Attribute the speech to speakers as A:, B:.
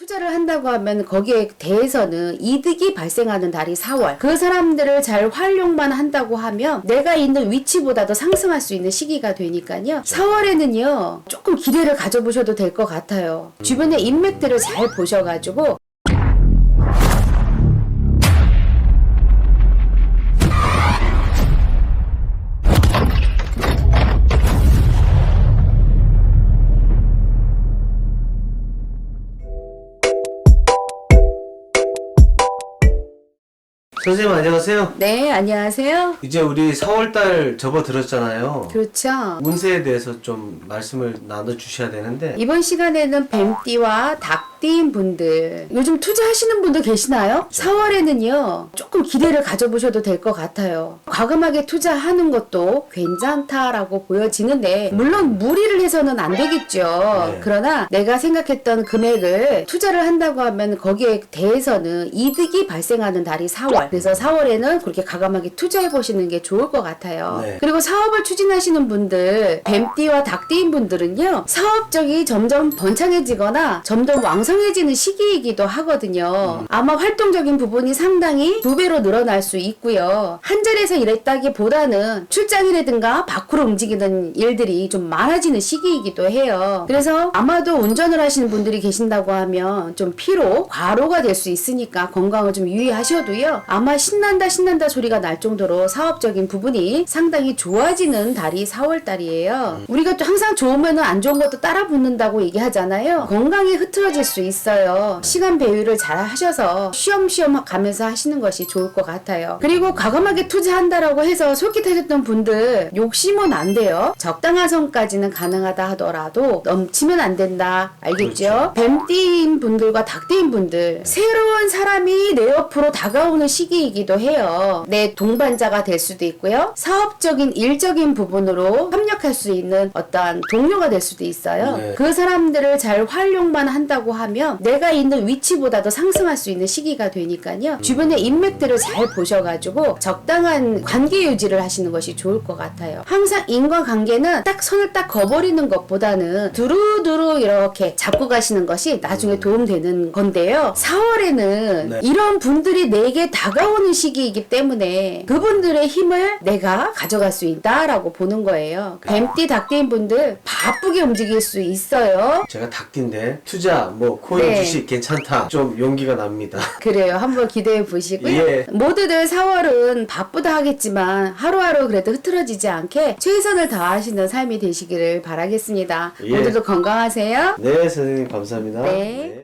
A: 투자를 한다고 하면 거기에 대해서는 이득이 발생하는 달이 4월. 그 사람들을 잘 활용만 한다고 하면 내가 있는 위치보다도 상승할 수 있는 시기가 되니까요. 4월에는요, 조금 기대를 가져보셔도 될 것 같아요. 주변의 인맥들을 잘 보셔가지고
B: 선생님 안녕하세요.
A: 네, 안녕하세요.
B: 이제 우리 4월달 접어들었잖아요.
A: 그렇죠.
B: 운세에 대해서 좀 말씀을 나눠주셔야 되는데
A: 이번 시간에는 뱀띠와 닭 띠인 분들 요즘 투자하시는 분들 계시나요? 4월에는요 조금 기대를 가져보셔도 될 것 같아요 과감하게 투자하는 것도 괜찮다라고 보여지는데 물론 무리를 해서는 안 되겠죠
B: 네.
A: 그러나 내가 생각했던 금액을 투자를 한다고 하면 거기에 대해서는 이득이 발생하는 달이 4월 그래서 4월에는 그렇게 과감하게 투자해 보시는 게 좋을 것 같아요
B: 네.
A: 그리고 사업을 추진하시는 분들, 뱀띠와 닭띠인 분들은요, 사업적이 점점 번창해지거나 점점 왕성 해지는 시기이기도 하거든요. 아마 활동적인 부분이 상당히 두 배로 늘어날 수 있고요. 한 자리에서 일했다기보다는 출장이라든가 밖으로 움직이는 일들이 좀 많아지는 시기이기도 해요. 그래서 아마도 운전을 하시는 분들이 계신다고 하면 좀 피로, 과로가 될 수 있으니까 건강을 좀 유의하셔도요. 아마 신난다 신난다 소리가 날 정도로 사업적인 부분이 상당히 좋아지는 달이 4월 달이에요. 우리가 또 항상 좋으면은 안 좋은 것도 따라 붙는다고 얘기하잖아요. 건강이 흐트러질 수 있어요. 시간 배율을 잘 하셔서 쉬엄쉬엄 가면서 하시는 것이 좋을 것 같아요. 그리고 과감하게 투자한다라고 해서 솔깃하셨던 분들 욕심은 안 돼요. 적당한 선까지는 가능하다 하더라도 넘치면 안 된다. 알겠죠? 뱀띠인 분들과 닭띠인 분들 새로운 사람이 내 옆으로 다가오는 시기이기도 해요. 내 동반자가 될 수도 있고요. 사업적인 일적인 부분으로 협력할 수 있는 어떠한 동료가 될 수도 있어요.
B: 네.
A: 그 사람들을 잘 활용만 한다고 하면 내가 있는 위치보다도 상승할 수 있는 시기가 되니까요. 주변의 인맥들을 잘 보셔가지고 적당한 관계 유지를 하시는 것이 좋을 것 같아요. 항상 인과관계는 딱 손을 딱 거버리는 것보다는 두루두루 이렇게 잡고 가시는 것이 나중에 도움되는 건데요. 4월에는
B: 네.
A: 이런 분들이 내게 다가오는 시기이기 때문에 그분들의 힘을 내가 가져갈 수 있다라고 보는 거예요. 뱀띠, 닭띠인 분들 바쁘게 움직일 수 있어요.
B: 제가 닭띠인데 투자 뭐 코인
A: 네.
B: 주식 괜찮다. 좀 용기가 납니다.
A: 그래요. 한번 기대해 보시고요.
B: 예.
A: 모두들 4월은 바쁘다 하겠지만 하루하루 그래도 흐트러지지 않게 최선을 다하시는 삶이 되시기를 바라겠습니다.
B: 예.
A: 모두도 건강하세요.
B: 네 선생님 감사합니다.
A: 네.